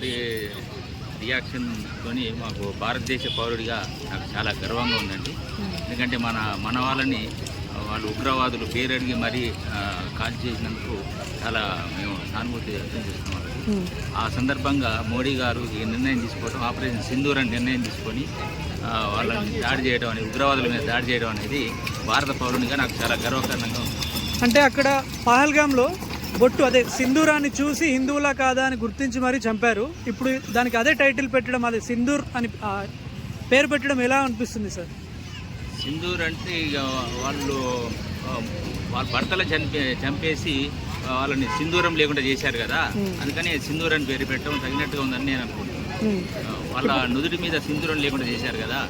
గారి రియాక్షన్తో మాకు భారతదేశ పౌరుడిగా నాకు చాలా గర్వంగా ఉందండి. ఎందుకంటే మన మన వాళ్ళని వాళ్ళు ఉగ్రవాదులు పేరడిగి మరీ కాల్ చేసినందుకు చాలా మేము సానుభూతి వ్యక్తం చేస్తున్నాం. ఆ సందర్భంగా మోడీ గారు ఈ నిర్ణయం తీసుకోవడం ఆపరేషన్ సింధూర్ అని నిర్ణయం తీసుకొని వాళ్ళని దాడి చేయడం అనేది ఉగ్రవాదుల మీద దాడి చేయడం అనేది భారత పౌరునిగా నాకు చాలా గర్వకారణంగా ఉంది. అంటే అక్కడ పహల్గామ్లో బొట్టు అదే సింధూరాన్ని చూసి హిందువులా కాదా అని గుర్తించి మరీ చంపారు. ఇప్పుడు దానికి అదే టైటిల్ పెట్టడం అదే సింధూర్ అని పేరు పెట్టడం ఎలా అనిపిస్తుంది సార్? సింధూర్ అంటే ఇక వాళ్ళు వాళ్ళ భర్తలు చంపే చంపేసి వాళ్ళని సింధూరం లేకుండా చేశారు కదా. అందుకని సింధూర్ అని పేరు పెట్టడం తగినట్టుగా ఉందని నేను అనుకుంటున్నాను. వాళ్ళ నుదుటి మీద సింధూరం లేకుండా చేశారు కదా.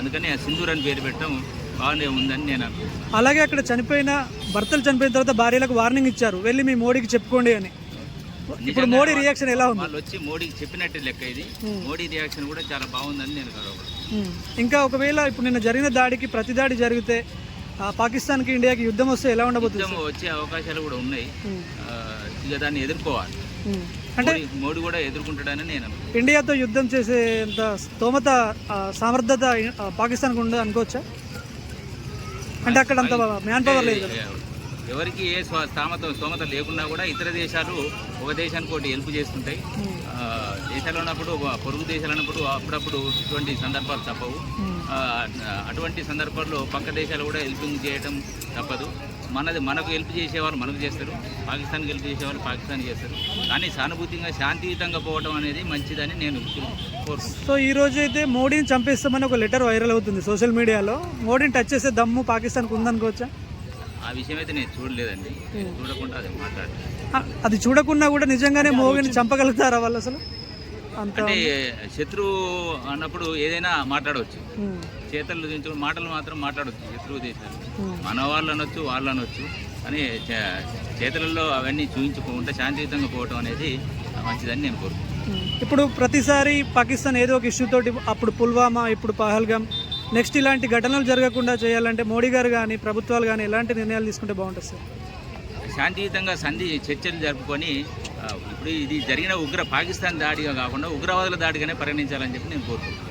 అందుకని ఆ సింధూర్ అని పేరు పెట్టడం బాగానే ఉందని నేను అనుకుంటున్నాను. అలాగే అక్కడ చనిపోయిన భర్తలు చనిపోయిన తర్వాత భార్యలకు వార్నింగ్ ఇచ్చారు. వెళ్ళి మీ మోడీకి చెప్పుకోండి అని. ఇప్పుడు మోడీ రియాక్షన్ ఎలా ఉంది? వాళ్ళు వచ్చి మోడీకి చెప్పినట్టే లెక్క ఇది. మోడీ రియాక్షన్ కూడా చాలా బాగుందని నేను గర్వపడుతున్నాను. ఇంకా ఒకవేళ ఇప్పుడు నిన్న జరిగిన దాడికి ప్రతి దాడి జరిగితే పాకిస్తాన్కి ఇండియాకి యుద్ధం వస్తే ఎలా ఉండబోతుంది? యుద్ధం వచ్చే అవకాశాలు కూడా ఉన్నాయి. ఇక దాన్ని ఎదుర్కోవాలి. అంటే మోడీ కూడా ఎదుర్కొంటాడని నేను ఇండియాతో యుద్ధం చేసేంత స్తోమత ఆ, పాకిస్తాన్కి ఉండదు అనుకోవచ్చా? అంటే అక్కడ అంత మ్యాన్ పవర్ లేదు కదా ఎవరికి ఏ స్వ- స్థామత స్తోమత లేకున్నా కూడా ఇతర దేశాలు ఒక దేశానికి ఒకటి హెల్ప్ చేస్తుంటాయి. ఆ, దేశాలు ఉన్నప్పుడు పొరుగు దేశాలు ఉన్నప్పుడు అప్పుడప్పుడు ఇటువంటి సందర్భాలు తప్పవు. ఆ, అటువంటి సందర్భాల్లో పక్క దేశాలు కూడా హెల్పింగ్ చేయడం తప్పదు. మనది మనకు హెల్ప్ చేసేవాళ్ళు మనకు చేస్తారు. పాకిస్తాన్కి హెల్ప్ చేసేవాళ్ళు పాకిస్తాన్ చేస్తారు. కానీ సానుభూతిగా శాంతియుతంగా పోవడం అనేది మంచిదని నేను సో ఈ రోజు అయితే మోడీని చంపేస్తామని ఒక లెటర్ వైరల్ అవుతుంది సోషల్ మీడియాలో. మోడీని టచ్ చేసే దమ్ము పాకిస్తాన్కి ఉందనుకోవచ్చా? ఆ విషయం అయితే నేను చూడలేదండి. చూడకుండా అది మాట్లాడలేదు అది చూడకున్నా కూడా నిజంగానే మోగిని చంపగలుగుతారా వాళ్ళు అసలు? అంటే శత్రువు అన్నప్పుడు ఏదైనా మాట్లాడవచ్చు. చేతలు దించు మాటలు మాత్రం మాట్లాడవచ్చు. శత్రువు దేశాలు. మన వాళ్ళు అనొచ్చు వాళ్ళు అనొచ్చు. అని చే- చేతులలో అవన్నీ చూపించుకుంటే శాంతియుతంగా పోవటం అనేది మంచిదని నేను కోరుకుంటున్నాను. ఇప్పుడు ప్రతిసారి పాకిస్తాన్ ఏదో ఒక ఇష్యూ తోటి అప్పుడు పుల్వామా ఇప్పుడు పహల్గామ్ నెక్స్ట్ ఇలాంటి ఘటనలు జరగకుండా చేయాలంటే మోడీ గారు కానీ ప్రభుత్వాలు కానీ ఎలాంటి నిర్ణయాలు తీసుకుంటే బాగుంటుంది సార్? శాంతియుతంగా సంధి చర్చలు జరుపుకొని ఇప్పుడు ఇది జరిగిన ఉగ్ర పాకిస్తాన్ దాడిగా కాకుండా ఉగ్రవాదుల దాడిగానే పరిగణించాలని చెప్పి నేను కోరుకుంటున్నాను.